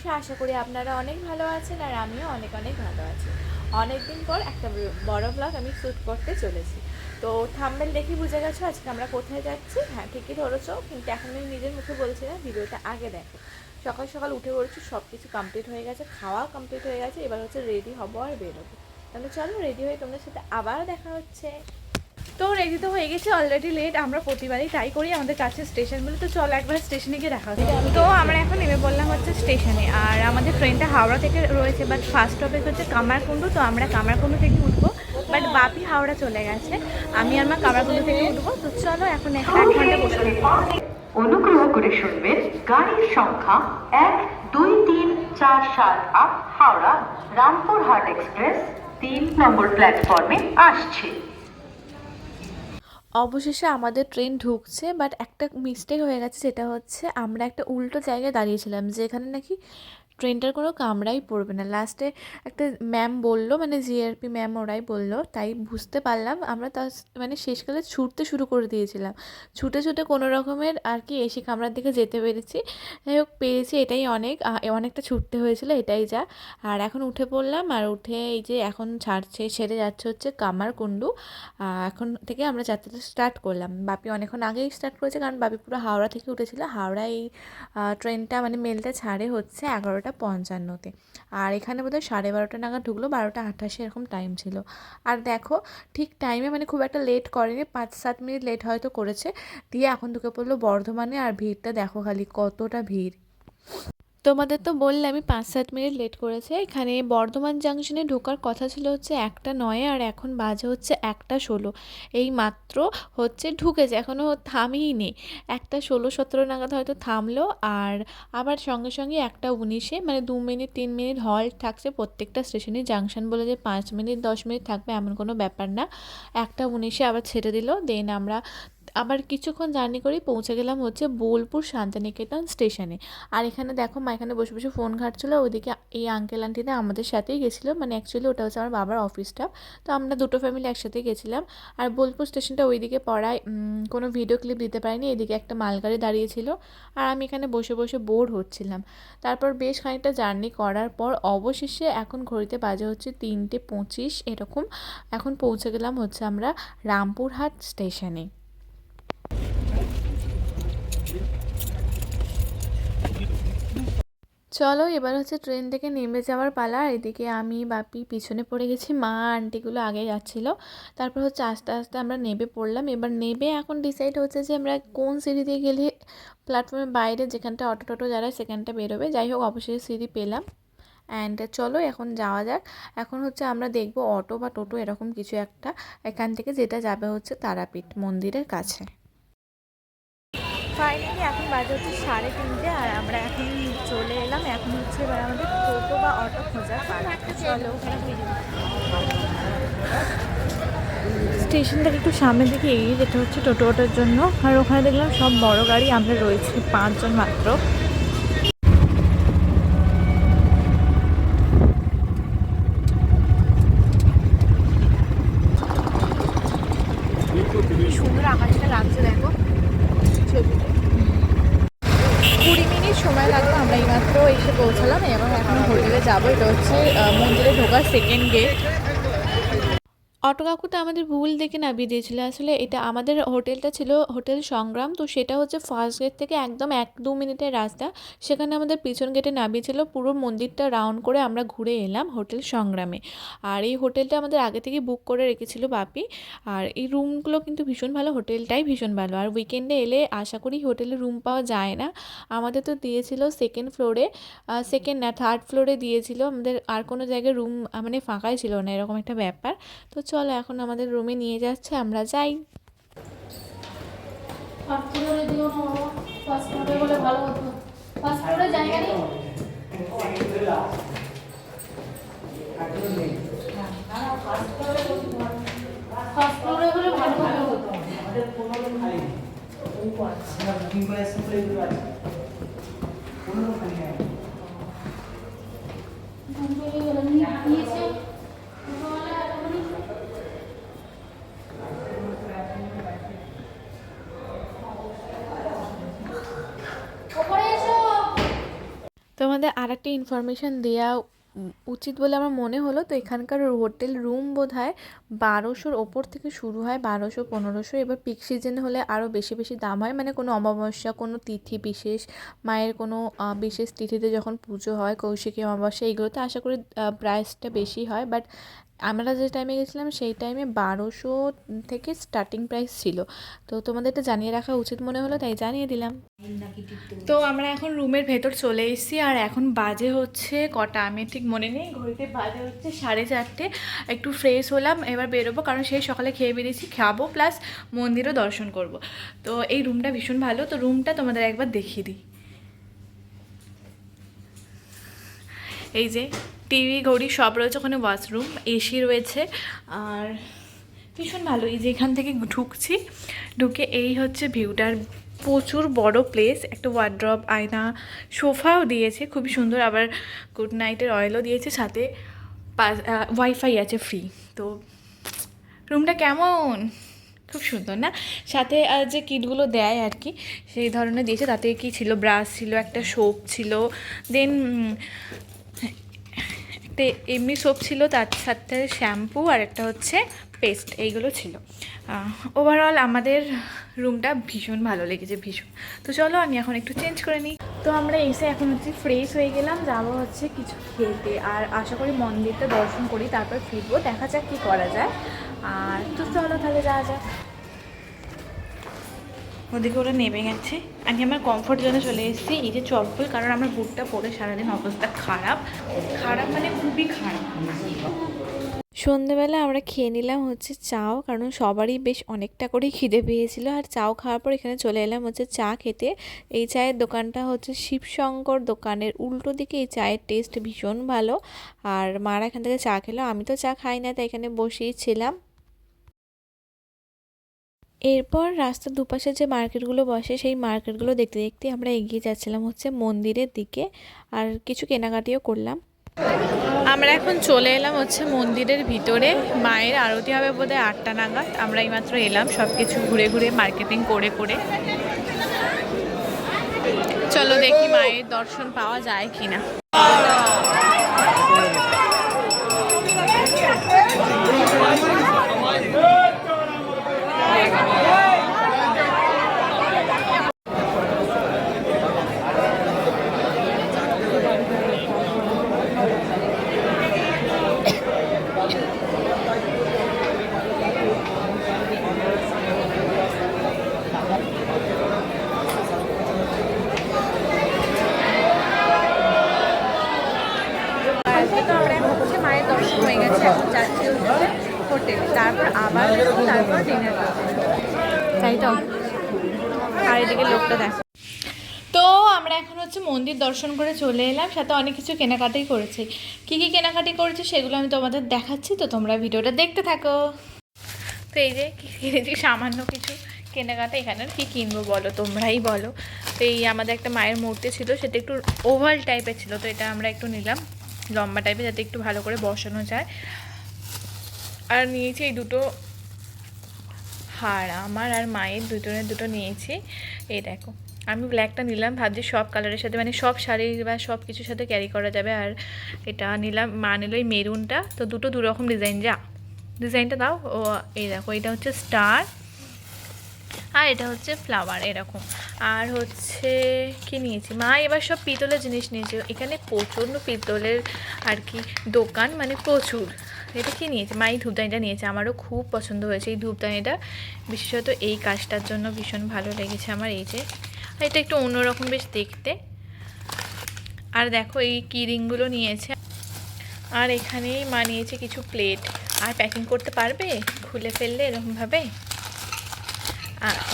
অবশ্যই আশা করি আপনারা অনেক ভালো আছেন আর আমিও অনেক অনেক ভালো আছি। অনেক দিন পর একটা বড় ব্লগ আমি শ্যুট করতে চলেছি। তো থাম্বেল দেখি বুঝে গেছো আজকে আমরা কোথায় যাচ্ছি? হ্যাঁ ঠিকই ধরেছো, কিন্তু এখন আমি নিজের মুখে বলছি না, ভিডিওটা আগে দেখো। সকাল সকাল উঠে পড়েছি সব কিছু কমপ্লিট হয়ে গেছে খাওয়া কমপ্লিট হয়ে গেছে, এবার হচ্ছে রেডি হব আর বেরোবো। তাহলে চলো রেডি হয়ে তোমাদের সাথে আবার দেখা হচ্ছে। তো রেডি তো হয়ে গেছে অলরেডি লেট আমরা প্রতিবারই তাই করি আমাদের কাছে স্টেশন বলে। তো চলো একবার স্টেশনে গিয়ে দেখা হচ্ছে। তো আমরা এখন নেমে পড়লাম হচ্ছে স্টেশনে আর আমাদের ট্রেনটা হাওড়া থেকে রয়েছে বাট ফার্স্ট স্টপেজ হচ্ছে কামারকুণ্ডু। তো আমরা কামারকুণ্ডু থেকে উঠবো বাট বাপি হাওড়া চলে গেছে। আমি আর মা কামারকুণ্ডু থেকে উঠবো। তো চলো এখন এক ঘণ্টা বসে অনুগ্রহ করে শুনবেন গাড়ির সংখ্যা এক, দুই, তিন, চার, সাত, আট, হাওড়া রামপুরহাট এক্সপ্রেস তিন নম্বর প্ল্যাটফর্মে আসছে। অবশেষে আমাদের ট্রেন ঢুকছে বাট একটা মিস্টেক হয়ে গেছে, সেটা হচ্ছে আমরা একটা উল্টো জায়গায় দাঁড়িয়েছিলাম, যেখানে নাকি ট্রেনটার কোনো কামড়াই পড়বে না। লাস্টে একটা ম্যাম বলল মানে জিআরপি ম্যাম ওরাই বলল, তাই বুঝতে পারলাম। আমরা তার মানে শেষকালে ছুটতে শুরু করে দিয়েছিলাম। ছুটে ছুটে কোনো রকমের আর কি এসে কামরার দিকে যেতে পেরেছি। যাই হোক, পেরেছি এটাই অনেক। অনেকটা ছুটতে হয়েছিল, এটাই যা। আর এখন উঠে পড়লাম, আর উঠে এই যে এখন ছাড়ছে ছেড়ে যাচ্ছে হচ্ছে কামারকুণ্ডু। এখন থেকে আমরা যাত্রাটা স্টার্ট করলাম। বাপি অনেকক্ষণ আগেই স্টার্ট করেছে, কারণ বাপি পুরো হাওড়া থেকে উঠেছিল। হাওড়া এই ট্রেনটা মানে মেলটা ছাড়ে হচ্ছে এগারোটা পঞ্চান্নতে। আর এখানে বোধহয় সাড়ে বারোটা নাগাদ ঢুকলো, বারোটা আঠাশে এরকম টাইম ছিল। আর দেখো, ঠিক টাইমে মানে খুব একটা লেট করেনি, পাঁচ সাত মিনিট লেট হয়তো করেছে। দিয়ে এখন ঢুকে পড়ল বর্ধমানে, আর ভিড়টা দেখো খালি কতটা ভিড়। তোমাদের তো বললে আমি পাঁচ সাত মিনিট লেট করেছে। এখানে বর্ধমান জাংশনে ঢোকার কথা ছিল হচ্ছে একটা নয় আর এখন বাজে হচ্ছে একটা ষোলো। এই মাত্র হচ্ছে ঢুকেছে এখনও থামেই নেই। একটা ষোলো সতেরো নাগাদ হয়তো থামলো আর আবার সঙ্গে সঙ্গে একটা উনিশে মানে দু মিনিট, তিন মিনিট হল্ট থাকছে প্রত্যেকটা স্টেশনে জাংশন বলে যে পাঁচ মিনিট, দশ মিনিট থাকবে এমন কোনো ব্যাপার না। একটা উনিশে আবার ছেড়ে দিল দেন আমরা আবার কিছুক্ষণ জার্নি করেই পৌঁছে গেলাম হচ্ছে বোলপুর শান্তিনিকেতন স্টেশনে। আর এখানে দেখো মা, এখানে বসে বসে ফোন ঘাটছিলো, ওইদিকে এই আঙ্কেল আন্টিরা আমাদের সাথেই গেছিল। মানে অ্যাকচুয়ালি ওটা হচ্ছে আমার বাবার অফিসটা তো আমরা দুটো ফ্যামিলি একসাথে গেছিলাম। আর বোলপুর স্টেশনটা ওইদিকে পড়ায় কোনো ভিডিও ক্লিপ দিতে পারিনি। এদিকে একটা মালগাড়ি দাঁড়িয়েছিল। আর আমি এখানে বসে বসে বোর হচ্ছিলাম। তারপর বেশ খানিকটা জার্নি করার পর অবশেষে এখন ঘড়িতে বাজে হচ্ছে তিনটে পঁচিশ এরকম। এখন পৌঁছে গেলাম হচ্ছে আমরা রামপুরহাট স্টেশনে। চলো, এবার হচ্ছে ট্রেন থেকে নেমে যাওয়ার পালা। এদিকে আমি, বাপি পিছনে পড়ে গেছি। মা, আন্টিগুলো আগে যাচ্ছিল। তারপর হচ্ছে আস্তে আস্তে আমরা নেবে পড়লাম। এবার নেবে এখন ডিসাইড হচ্ছে যে আমরা কোন সিঁড়ি দিয়ে গেলে প্ল্যাটফর্মের বাইরে যেখানটা অটো টোটো যারা সেখানটা বেরোবে। যাই হোক, অবশেষে সিঁড়ি পেলাম। অ্যান্ড চলো, এখন যাওয়া যাক। এখন হচ্ছে আমরা দেখব অটো বা টোটো এরকম কিছু একটা। এখান থেকে যেটা যাবে হচ্ছে তারাপীঠ মন্দিরের কাছে। ফাইনালি এখন বাজে হচ্ছে সাড়ে তিনটে আর আমরা এখন চলে এলাম। এখন হচ্ছে এবার আমাদের টোটো বা অটো খোঁজার চলো স্টেশন থেকে একটু সামনের দিকে এগিয়ে যেতে হচ্ছে টোটো অটোর জন্য। আর ওখানে দেখলাম সব বড় গাড়ি, আমরা রয়েছি পাঁচজন মাত্র। সুন্দর আকাশটা লাগছে দেখো। ছবিতে। কুড়ি মিনিট সময় লাগল, আমরা এইমাত্র এসে পৌঁছালাম এবং এখন হোটেলে যাব। এটা হচ্ছে মন্দিরে ঢোকার সেকেন্ড গেট অটো কাকুটা আমাদের ভুল দেখে নামিয়ে দিয়েছিল আসলে এটা আমাদের হোটেলটা ছিল হোটেল সংগ্রাম, তো সেটা হচ্ছে ফার্স্ট গেট থেকে একদম এক দু মিনিটের রাস্তা। সেখানে আমাদের পিছন গেটে নামিয়েছিল পুরো মন্দিরটা রাউন্ড করে আমরা ঘুরে এলাম হোটেল সংগ্রামে। আর এই হোটেলটা আমাদের আগে থেকে বুক করে রেখেছিল বাপি। আর এই রুমগুলো কিন্তু ভীষণ ভালো, হোটেলটাই ভীষণ ভালো। আর উইকেন্ডে এলে আশা করি হোটেলে রুম পাওয়া যায় না। আমাদের তো দিয়েছিল সেকেন্ড ফ্লোরে সেকেন্ড না থার্ড ফ্লোরে দিয়েছিল। আমাদের আর কোনো জায়গায় রুম মানে ফাঁকাই ছিল না, এরকম একটা ব্যাপার। তো চলো এখন আমাদের রুমে নিয়ে যাচ্ছে আমরা যাই। ফার্স্ট ফ্লোরে দিও না বাবা ফার্স্ট ফ্লোরে বলে ভালো হতো ফার্স্ট ফ্লোরে জায়গা নেই ফার্স্ট ফ্লোরে হলে ভালো হতো ঘুম পেয়ে গেল নিয়েছে দুপুরবেলা এখনই ওপরে এসো তো তোমাদের আর একটা ইনফরমেশান দেওয়া উচিত বলে আমার মনে হলো। তো এখানকার হোটেল রুম বোধ হয় বারোশোর ওপর থেকে শুরু হয়, বারোশো, পনেরোশো। এবার পিক সিজন হলে আরও বেশি বেশি দাম হয়। মানে কোনো অমাবস্যা, কোনো তিথি বিশেষ, মায়ের কোনো বিশেষ তিথিতে যখন পুজো হয়, কৌশিকী অমাবস্যা, এইগুলোতে আশা করি প্রাইসটা বেশি হয়। বাট আমরা যে টাইমে গেছিলাম, সেই টাইমে বারোশো থেকে স্টার্টিং প্রাইস ছিল। তো তোমাদের এটা জানিয়ে রাখা উচিত মনে হলো, তাই জানিয়ে দিলাম। তো আমরা এখন রুমের ভেতর চলে এসেছি, আর এখন বাজে হচ্ছে কটা? আমি ঠিক মনে নেই, ঘড়িতে বাজে হচ্ছে সাড়ে চারটে। একটু ফ্রেশ হলাম, এবার বেরোবো, কারণ সেই সকালে খেয়ে বেরিয়েছি, খাব প্লাস মন্দিরও দর্শন করব। তো এই রুমটা ভীষণ ভালো, তো রুমটা তোমাদের একবার দেখিয়ে দিই। এই যে টিভি, ঘড়ি সব রয়েছে ওখানে ওয়াশরুম এসি রয়েছে। আর ভীষণ ভালো, এই যে এখান থেকে ঢুকছি, ঢুকে এই হচ্ছে ভিউটার প্রচুর বড় প্লেস একটা ওয়ার্ড্রপ আয়না, সোফাও দিয়েছে, খুবই সুন্দর, আবার গুড নাইটের অয়েলও দিয়েছে, সাথে ওয়াইফাই আছে ফ্রি তো রুমটা কেমন? খুব সুন্দর না? সাথে আর যে কিটগুলো দেয় আর কি, সেই ধরনের দিয়েছে, তাতে কি ছিল ব্রাশ ছিল, একটা সোপ ছিল দেন একটা এমনি সোপ ছিল, তার সাথে শ্যাম্পু আর একটা হচ্ছে পেস্ট এইগুলো ছিল। ওভারঅল আমাদের রুমটা ভীষণ ভালো লেগেছে, ভীষণ। তো চলো আমি এখন একটু চেঞ্জ করে নিই। তো আমরা এসে এখন হচ্ছে ফ্রেশ হয়ে গেলাম, যাব হচ্ছে কিছু খেতে। আর আশা করি মন্দিরটা দর্শন করি, তারপর ফিরবো। দেখা যাক কী করা যায়। আর তো চলো তাহলে যাওয়া যাক। ওদিকে ওরা নেমে গেছে। আমি আমার কমফোর্ট জোনে চলে এসেছি। এই যে চপ্পল, কারণ আমার বুটটা পরে সারাদিন অবস্থা খারাপ। খারাপ মানে খুবই খারাপ। সন্ধেবেলা আমরা খেয়ে নিলাম হচ্ছে চাও, কারণ সবারই বেশ অনেকটা করেই খিদে পেয়েছিল। আর চাও খাওয়ার পর এখানে চলে এলাম হচ্ছে চা খেতে। এই চায়ের দোকানটা হচ্ছে শিবশঙ্কর দোকানের উল্টো দিকে। এই চায়ের টেস্ট ভীষণ ভালো। আর মারা এখান থেকে চা খেলো। আমি তো চা খাই না, তাই এখানে বসেই ছিলাম। এরপর রাস্তার দুপাশে যে মার্কেটগুলো বসে, সেই মার্কেটগুলো দেখতে দেখতে আমরা এগিয়ে যাচ্ছিলাম হচ্ছে মন্দিরের দিকে আর কিছু কেনাকাটিও করলাম। আমরা এখন চলে এলাম হচ্ছে মন্দিরের ভিতরে। মায়ের আরতি হবে বোধহয় আটটা নাগাদ। আমরা এইমাত্র এলাম সব কিছু ঘুরে ঘুরে মার্কেটিং করে করে। চলো দেখি মায়ের দর্শন পাওয়া যায় কিনা আজকে তো আমরা এখন হচ্ছে মায়ের দর্শন হয়ে গেছে এখন যাচ্ছি হচ্ছে হোটেলে তারপর আবার বেরোবো, তারপর ডিনার তাই তো আর এদিকে লোকটা দেখ তো আমরা এখন হচ্ছে মন্দির দর্শন করে চলে এলাম, সাথে অনেক কিছু কেনাকাটাই করেছি। কী কী কেনাকাটি করেছি সেগুলো আমি তোমাদের দেখাচ্ছি, তো তোমরা ভিডিওটা দেখতে থাকো। তো এই যে কিনেছি, সামান্য কিছু কেনাকাটা, এখানে আর কি কিনবো বলো, তোমরাই বলো। তো এই আমাদের একটা মায়ের মূর্তি ছিল, সেটা একটু ওভাল টাইপের ছিল, তো এটা আমরা একটু নিলাম। লম্বা টাইপের যাতে একটু ভালো করে বসানো যায়। আর নিয়েছি এই দুটো হার, আমার আর মায়ের, দুজনের দুটো নিয়েছি। এই দেখো আমি ব্ল্যাকটা নিলাম, ভাবছি সব কালারের সাথে মানে সব শাড়ি বা সব কিছুর সাথে ক্যারি করা যাবে। আর এটা নিলাম, মা নিল এই মেরুনটা। তো দুটো দু রকম ডিজাইন যা। ডিজাইনটা দাও, ও, এই দেখো, এটা হচ্ছে স্টার আর এটা হচ্ছে ফ্লাওয়ার এরকম। আর হচ্ছে, কি নিয়েছি? মা এবার সব পিতলের জিনিস নিয়েছে। এখানে প্রচণ্ড পিতলের আর কি দোকান মানে প্রচুর। এটা কি নিয়েছে? মা এই ধূপদানিটা নিয়েছে। আমারও খুব পছন্দ হয়েছে এই ধূপদানিটা। বিশেষত এই কাজটার জন্য ভীষণ ভালো লেগেছে আমার, এই যে। এটা একটু অন্যরকম বেশ দেখতে। আর দেখো এই কিরিংগুলো নিয়েছে। আর এখানেই মা নিয়েছে কিছু প্লেট। আর প্যাকিং করতে পারবে? খুলে ফেললে এরকমভাবে?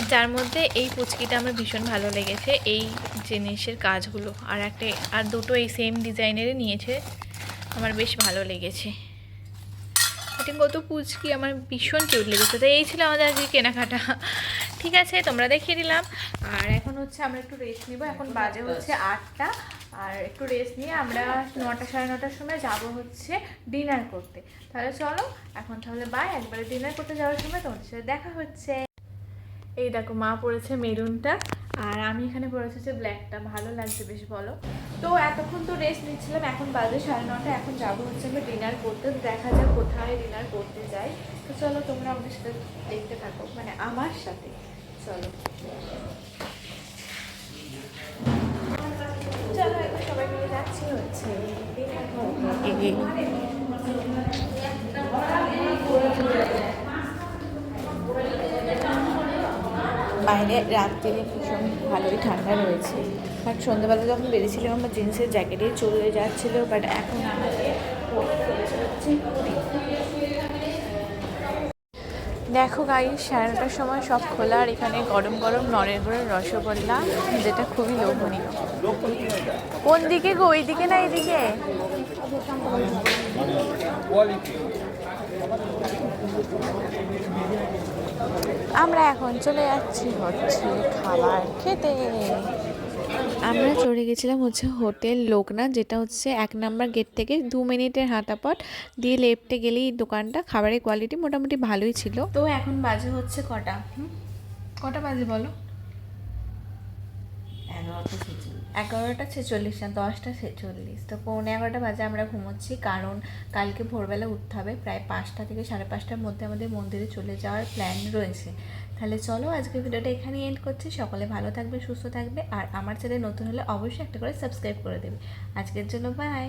যার মধ্যে এই পুচকিটা আমার ভীষণ ভালো লেগেছে, এই জিনিসের কাজগুলো। আর একটা, আর দুটো এই সেম ডিজাইনেরই নিয়েছে। আমার বেশ ভালো লেগেছে। এটা কত পুচকি, আমার ভীষণ কিউট লেগেছে। তো এই ছিল আমাদের আজকে কেনাকাটা। ঠিক আছে, তোমরা দেখিয়ে দিলাম। আর এখন হচ্ছে আমরা একটু রেস্ট নিব। এখন বাজে হচ্ছে আটটা। আর একটু রেস্ট নিয়ে আমরা নটা সাড়ে নটার সময় যাব হচ্ছে ডিনার করতে। তাহলে চলো, এখন তাহলে বাই একবারে ডিনার করতে যাওয়ার সময় তোমাদের সাথে দেখা হচ্ছে। এই দেখো, মা পড়েছে মেরুনটা আর আমি এখানে পরেছি যে ব্ল্যাকটা ভালো লাগছে বেশ বলো। তো এতক্ষণ তো রেস্ট নিচ্ছিলাম, এখন বাজে সাড়ে নটা, এখন যাব হচ্ছে আমরা ডিনার করতে, দেখা যাক কোথায় ডিনার করতে যাই। তো চলো তোমরা আমাদের সাথে দেখতে থাকো মানে আমার সাথে। চলো। চলো এখন সবাই মিলে যাচ্ছি হচ্ছে। বাইরে রাত্রিরে ভীষণ ভালোই ঠান্ডা রয়েছে। বাট সন্ধ্যেবেলা যখন বেরিয়েছিলাম, আমার জিন্সের জ্যাকেটেই চলে যাচ্ছিল বাট এখন। দেখো গাড়ি সাড়ে নটার সময় সব খোলা, আর এখানে গরম গরম নরের গুঁড়োর রসগোল্লা, যেটা খুবই লোভনীয়। কোন দিকে গো ওই দিকে না এইদিকে আমরা এখন চলে যাচ্ছি হচ্ছে খাবার খেতে। আমরা চলে গেছিলাম হচ্ছে হোটেল লোকনাথ যেটা হচ্ছে এক নাম্বার গেট থেকে দু মিনিটের হাঁটা পথ দিয়ে লেফটে গেলেই দোকানটা। খাবারের কোয়ালিটি মোটামুটি ভালোই ছিল। তো এখন বাজে হচ্ছে কটা? কটা বাজে বলো? এগারোটা ছেচল্লিশ। না, দশটা ছেচল্লিশ। তো পৌনে এগারোটা বাজে আমরা ঘুমোচ্ছি, কারণ কালকে ভোরবেলা উঠতে হবে, প্রায় পাঁচটা থেকে সাড়ে পাঁচটার মধ্যে আমাদের মন্দিরে চলে যাওয়ার প্ল্যান রয়েছে। তাহলে চলো আজকে ভিডিওটা এখানেই এন্ড করছি। সকলে ভালো থাকবে, সুস্থ থাকবে, আর আমার চ্যানেল নতুন হলে অবশ্যই একটা করে সাবস্ক্রাইব করে দেবে। আজকের জন্য বাই